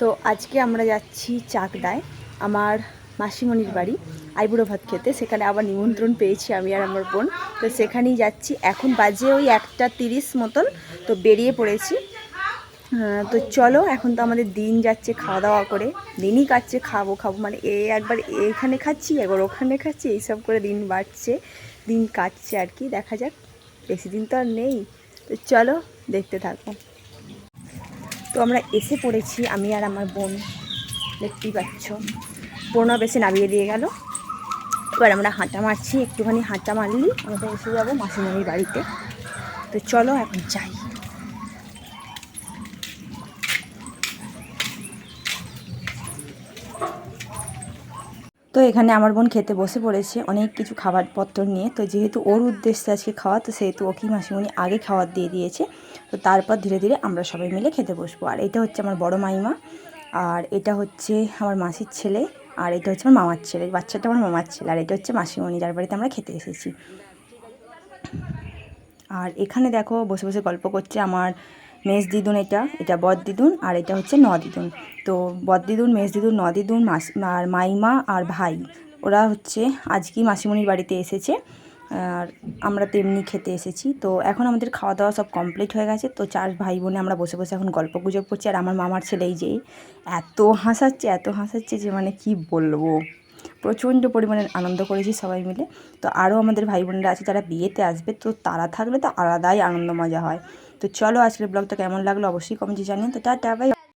তো আজকে আমরা যাচ্ছি চাকদায়, আমার মাসিমণির বাড়ি, আইবুড়ো ভাত খেতে। সেখানে আবার নিমন্ত্রণ পেয়েছি আমি আর আমার বোন। তো সেখানেই যাচ্ছি। এখন বাজে ওই একটা তিরিশ মতন, তো বেরিয়ে পড়েছি। তো চলো, এখন তো আমাদের দিন যাচ্ছে খাওয়া দাওয়া করে। দিনই কাটছে, খাব খাব। মানে এ একবার এখানে খাচ্ছি, একবার ওখানে খাচ্ছি, এইসব করে দিন বাড়ছে, দিন কাটছে আর কি। দেখা যাক, বেশি দিন তো আর নেই। তো চলো, দেখতে থাকো। তো আমরা এসে পড়েছি, আমি আর আমার বোন। দেখতেই পাচ্ছ। বোনও বেশি নামিয়ে দিয়ে গেল। এবার আমরা হাঁটা মারছি, একটুখানি হাঁটা মারলি আমরা এসে যাব মাসিমণির বাড়িতে। তো চলো এখন যাই। তো এখানে আমার বোন খেতে বসে পড়েছে, অনেক কিছু খাবার পত্র নিয়ে। তো যেহেতু ওর উদ্দেশ্যে আজকে খাওয়া, তো সেহেতু ওকে মাসিমণি আগে খাবার দিয়ে দিয়েছে। তো তারপর ধীরে ধীরে আমরা সবাই মিলে খেতে বসবো। আর এটা হচ্ছে আমার বড় মাইমা, আর এটা হচ্ছে আমার মাসির ছেলে, আর এটা হচ্ছে আমার মামার ছেলে। বাচ্চাটা আমার মামার ছেলে, আর এটা হচ্ছে মাসিমণি, যার বাড়িতে আমরা খেতে এসেছি। আর এখানে দেখো, বসে বসে গল্প করছে আমার মেজ দিদুন এটা এটা বদ দিদুন আর এটা হচ্ছে ন দিদুন তো বদ দিদুন মেজ দিদুন ন দিদুন আর মাইমা আর ভাই, ওরা হচ্ছে আজকেই মাসিমণির বাড়িতে এসেছে। আর আমরা তেমনি খেতে এসেছি। তো এখন আমাদের খাওয়া দাওয়া সব কমপ্লিট হয়ে গেছে। তো চার ভাই বোনে আমরা বসে বসে এখন গল্প গুজব করছি। আর আমার মামার ছেলেই যে এত হাসাচ্ছে এত হাসাচ্ছে যে মানে কি বলব? প্রচণ্ড পরিমাণে আনন্দ করেছি সবাই মিলে। তো আরও আমাদের ভাই বোনেরা আছে যারা বিয়েতে আসবে, তো তারা থাকলে তো আলাদাই আনন্দ মজা হয়। তো চলো আজকের ব্লগটা কেমন লাগল অবশ্যই কমেন্টে জানিয়ে তো টাটা, বাই।